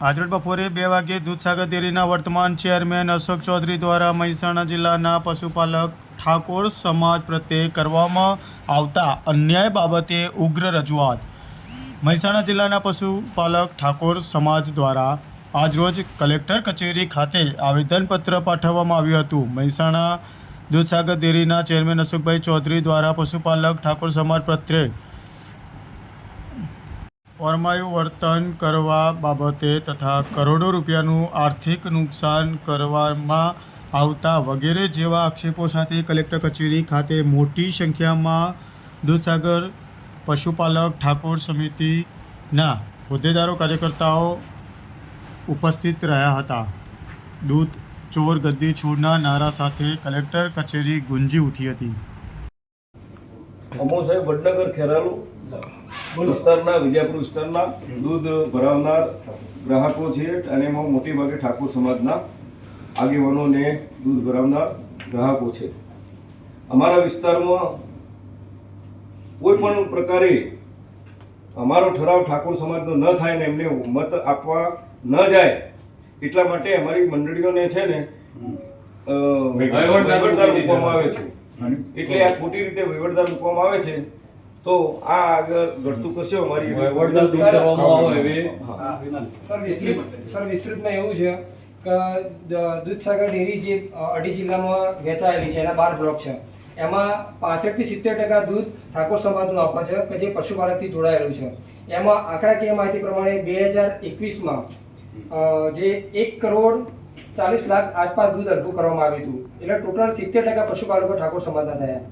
આજરોજ બપોરે બે વાગ્યે દૂધસાગર ડેરીના વર્તમાન ચેરમેન અશોક ચૌધરી દ્વારા મહેસાણા જિલ્લાના પશુપાલક ઠાકોર સમાજ પ્રત્યે કરવામાં આવતા અન્યાય બાબતે ઉગ્ર રજૂઆત. મહેસાણા જિલ્લાના પશુપાલક ઠાકોર સમાજ દ્વારા આજરોજ કલેક્ટર કચેરી ખાતે આવેદનપત્ર પાઠવવામાં આવ્યું હતું. મહેસાણા દૂધસાગર ડેરીના ચેરમેન અશોકભાઈ ચૌધરી દ્વારા પશુપાલક ઠાકોર સમાજ પ્રત્યે ઓરમાયું વર્તન કરવા બાબતે તથા કરોડો રૂપિયાનું આર્થિક નુકસાન કરવામાં આવતા વગેરે જેવા આક્ષેપો સાથે કલેક્ટર કચેરી ખાતે મોટી સંખ્યામાં દૂધસાગર પશુપાલક ઠાકોર સમિતિના હોદ્દેદારો કાર્યકર્તાઓ ઉપસ્થિત રહ્યા હતા. દૂધ ચોર ગદ્દી છોડના નારા સાથે કલેક્ટર કચેરી ગુંજી ઉઠી હતી. અમો સાહેબ, વડનગર ખેરાલુ. વિસ્તારના વિદ્યાપુર વિસ્તારના દૂધ ભરાવનાર ગ્રાહકો છે અને એમાં મોટી ભાગે ઠાકોર સમાજના આગેવાનોને દૂધ ભરાવનાર ગ્રાહકો છે. અમારા વિસ્તારમાં કોઈ પણ પ્રકારે અમારો ઠરાવ ઠાકોર સમાજનો ન થાય ને એમને મત આપવા ન જાય એટલા માટે અમારી મંડળીઓને છે ને વહીવટદાર મૂકવામાં આવે છે. એટલે આ ખોટી રીતે વહીવટદાર મૂકવામાં આવે છે. તો આ આગળ ઘટતું કરશે અમારી દૂર કરવામાં આવે એવી સર વિસ્તૃત સર વિસ્તૃતમાં એવું છે કે દૂધસાગર ડેરી જે અઢી જિલ્લામાં વેચાયેલી છે એના બાર બ્લોક છે. એમાં પાસઠથી સિત્તેર ટકા દૂધ ઠાકોર સમાજનું આપવા છે કે જે પશુપાલકથી જોડાયેલું છે. એમાં આંકડાકીય માહિતી પ્રમાણે બે હજાર એકવીસમાં જે એક કરોડ ચાલીસ લાખ આસપાસ દૂધ અડધું કરવામાં આવ્યું હતું. એટલે ટોટલ સિત્તેર ટકા પશુપાલકો ઠાકોર સમાજના થયા.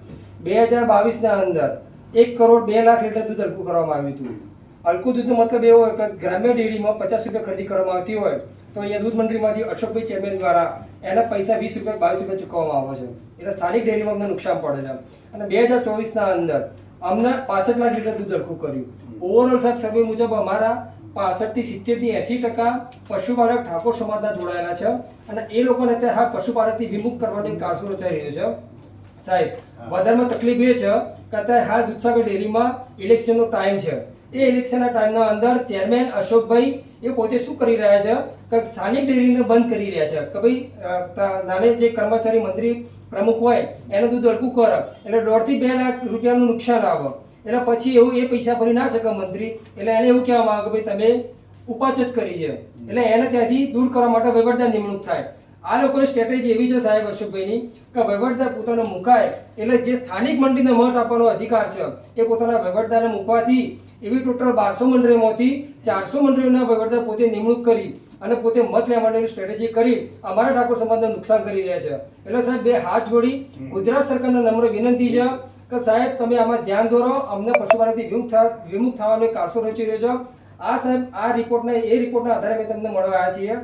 બે હજાર બાવીસના અંદર એક કરોડ બે લાખ લીટર દૂધ હલકું કરવામાં આવ્યું હતું. હલકું દૂધનો મતલબ એવો હોય કે ગ્રામ્ય ડેરીમાં પચાસ રૂપિયા ખરીદી કરવામાં આવતી હોય, તો અહીંયા દૂધ મંડળીમાંથી અશોકભાઈ ચેરમેન દ્વારા એના પૈસા વીસ રૂપિયા, બાવીસ રૂપિયા ચૂકવવામાં આવે છે. એટલે સ્થાનિક ડેરીમાં અમને નુકસાન પડે છે. અને બે હજાર ચોવીસના અંદર અમને પાસઠ લાખ લીટર દૂધ હલકું કર્યું. ઓવરઓલ સાહેબ, સર્વે મુજબ અમારા પાસઠથી સિત્તેરથી એંસી ટકા પશુપાલક ઠાકોર સમાજના જોડાયેલા છે. અને એ લોકોને અત્યારે હા, પશુપાલકથી વિમુખ કરવાની કારસો રચાઈ રહ્યો છે. સાહેબ વધારેમાં તકલીફ એ છે કે અત્યારે હાલ દૂધસાગર ડેરીમાં ઇલેક્શનનો ટાઈમ છે. એ ઇલેક્શનના ટાઈમના અંદર ચેરમેન અશોકભાઈ એ પોતે શું કરી રહ્યા છે કે સ્થાનિક ડેરીને બંધ કરી રહ્યા છે. કે ભાઈ નાને જે કર્મચારી મંત્રી પ્રમુખ હોય એનું દૂધ અડકું કર. એટલે દોઢથી બે લાખ રૂપિયાનું નુકસાન આવે. એટલે પછી એવું એ પૈસા ભરી ના શકે મંત્રી. એટલે એને એવું કહેવામાં આવે કે ભાઈ તમે ઉપાચત કરી છે. એટલે એને ત્યાંથી દૂર કરવા માટે વહીવટદાર નિમણૂક થાય. આ લોકોની સ્ટ્રેટેજી એવી છે સાહેબ અશોકભાઈની કે વહીવટદાર પોતાનો મુકાય એટલે જે સ્થાનિક મંડીને મત આપવાનો અધિકાર છે એ પોતાના વહીવટદારને મૂકવાથી એવી ટોટલ બારસો મંડળીઓમાંથી ચારસો મંડળીઓના વહીવટદાર પોતે નિમણૂક કરી અને પોતે મત લેવા માટેની સ્ટ્રેટેજી કરી અમારા ઠાકોર સમાજને નુકસાન કરી રહ્યા છે. એટલે સાહેબ બે હાથ જોડી ગુજરાત સરકારને નમ્ર વિનંતી છે કે સાહેબ તમે આમાં ધ્યાન દોરો અમને પશુપાલનથી વિમુખ વિમુખ થવાનો એક કારસો રચી રહ્યો છો આ સાહેબ આ રિપોર્ટને એ રિપોર્ટના આધારે અમે તમને મળવા આવ્યા છીએ.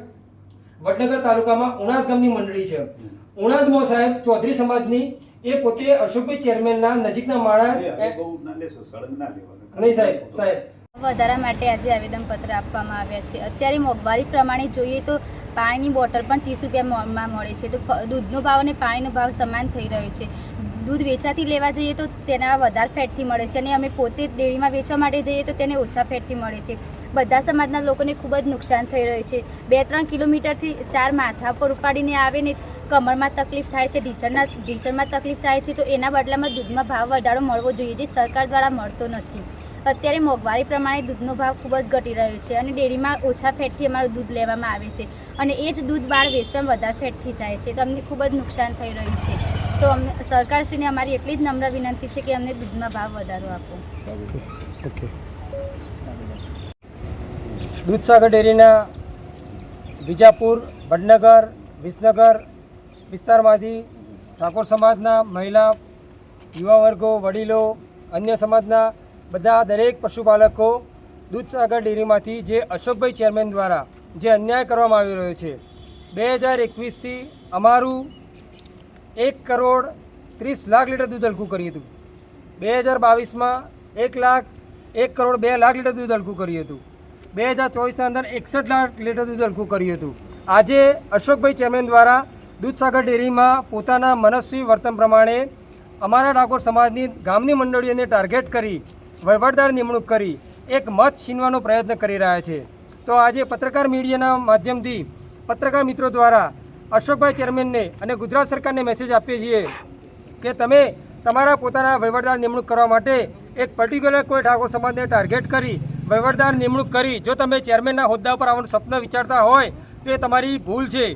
વડનગર તાલુકામાં ઉણાદ ગામની મંડળી છે. ઉણાદમાં સાહેબ ચૌધરી સમાજની એ પોતે અશોકભાઈ ચેરમેનના નજીકના માણસ નહીં સાહેબ સાહેબ. વધારા માટે આજે આવેદનપત્ર આપવામાં આવ્યા છે. અત્યારે મોંઘવારી પ્રમાણે જોઈએ તો પાણીની બોટલ પણ ત્રીસ રૂપિયામાં મળે છે. તો દૂધનો ભાવ અને પાણીનો ભાવ સમાન થઈ રહ્યો છે. દૂધ વેચાતી લેવા જઈએ તો તેના વધારે ફેટથી મળે છે અને અમે પોતે ડેરીમાં વેચવા માટે જઈએ તો તેને ઓછા ફેટથી મળે છે. બધા સમાજના લોકોને ખૂબ જ નુકસાન થઈ રહ્યું છે. બે ત્રણ કિલોમીટરથી ચાર માથા પર ઉપાડીને આવે ને કમરમાં તકલીફ થાય છે, ઢીચણના ઢીચણમાં તકલીફ થાય છે, તો એના બદલામાં દૂધમાં ભાવ વધારો મળવો જોઈએ જે સરકાર દ્વારા મળતો નથી. અત્યારે મોંઘવારી પ્રમાણે દૂધનો ભાવ ખૂબ જ ઘટી રહ્યો છે અને ડેરીમાં ઓછા ફેટથી અમારું દૂધ લેવામાં આવે છે. અને એ જ દૂધ બહાર વેચવામાં વધારે ફેટથી જાય છે. તો અમને ખૂબ જ નુકસાન થઈ રહ્યું છે. તો અમને સરકારશ્રીને અમારી એટલી જ નમ્ર વિનંતી છે કે અમને દૂધમાં ભાવ વધારો આપો. ઓકે દૂધસાગર ડેરીના વિજાપુર, વડનગર, વિસનગર વિસ્તારમાંથી ઠાકોર સમાજના મહિલા યુવા વર્ગો વડીલો, અન્ય સમાજના બધા દરેક પશુપાલકો દૂધસાગર ડેરીમાંથી જે અશોકભાઈ ચેરમેન દ્વારા જે અન્યાય કરવામાં આવી રહ્યો છે, બે હજાર એકવીસથી અમારું એક કરોડ ત્રીસ લાખ લીટર દૂધ હલકું કર્યું હતું. બે હજાર બાવીસમાં એક લાખ, એક કરોડ બે લાખ લીટર દૂધ હલકું કર્યું હતું. બે હજાર ચોવીસના અંદર એકસઠ લાખ લીટર દૂધ હલકું કર્યું હતું. આજે અશોકભાઈ ચેરમેન દ્વારા દૂધસાગર ડેરીમાં પોતાના મનસ્વી વર્તન પ્રમાણે અમારા ડાકોર સમાજની ગામની મંડળીઓને ટાર્ગેટ કરી, વહીવટદાર નિમણૂક કરી, એક મત છીનવાનો પ્રયત્ન કરી રહ્યા છે. તો આજે પત્રકાર મીડિયાના માધ્યમથી પત્રકાર મિત્રો દ્વારા અશોકભાઈ ચેરમેનને અને ગુજરાત સરકારને મેસેજ આપીએ છીએ કે તમે તમારા પોતાના વહીવટદાર નિમણૂક કરવા માટે એક પર્ટિક્યુલર કોઈ ઠાકોર સમાજને ટાર્ગેટ કરી, વહીવટદાર નિમણૂક કરી. જો તમે ચેરમેનના હોદ્દા પર આવવાનું સ્વપ્ન વિચારતા હોય, તો એ તમારી ભૂલ છે.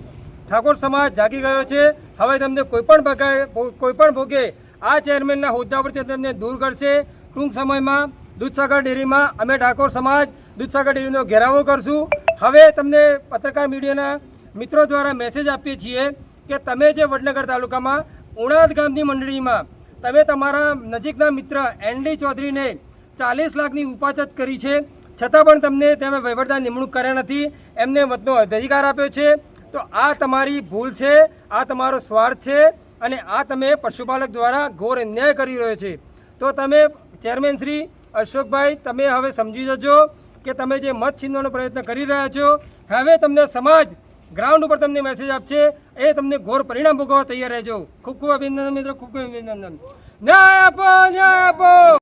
ઠાકોર સમાજ જાગી ગયો છે. હવે તમને કોઈપણ ભગાય કોઈપણ ભોગે, આ ચેરમેનના હોદ્દા પરથી તમને દૂર કરશે. ટૂંક સમયમાં દૂધસાગર ડેરીમાં અમે ઠાકોર સમાજ દૂધસાગર ડેરીનો ઘેરાવો કરશું. હવે તમને પત્રકાર મીડિયાના મિત્રો દ્વારા મેસેજ આપીએ છીએ કે તમે જે વડનગર તાલુકામાં ઉણાદ ગામની મંડળીમાં તમે તમારા નજીકના મિત્ર એનડી ચૌધરીને ચાલીસ લાખની ઉપાચત કરી છે. છતાં પણ તમને તમે વહીવટદાર નિમણૂક કર્યા નથી. એમને મતનો અધિકાર આપ્યો છે. તો આ તમારી ભૂલ છે, આ તમારો સ્વાર્થ છે અને આ તમે પશુપાલક દ્વારા ઘોર અન્યાય કરી રહ્યો છે. તો તમે ચેરમેન શ્રી અશોકભાઈ, તમે હવે સમજી જજો કે તમે જે મત છીનવાનો પ્રયત્ન કરી રહ્યા છો. હવે તમને સમાજ ગ્રાઉન્ડ ઉપર તમને મેસેજ આપશે. એ તમને ઘોર પરિણામ ભોગવવા તૈયાર રહેજો. ખૂબ ખૂબ અભિનંદન મિત્રો, ખૂબ ખૂબ અભિનંદન. ન્યાય આપો ન્યાય આપો!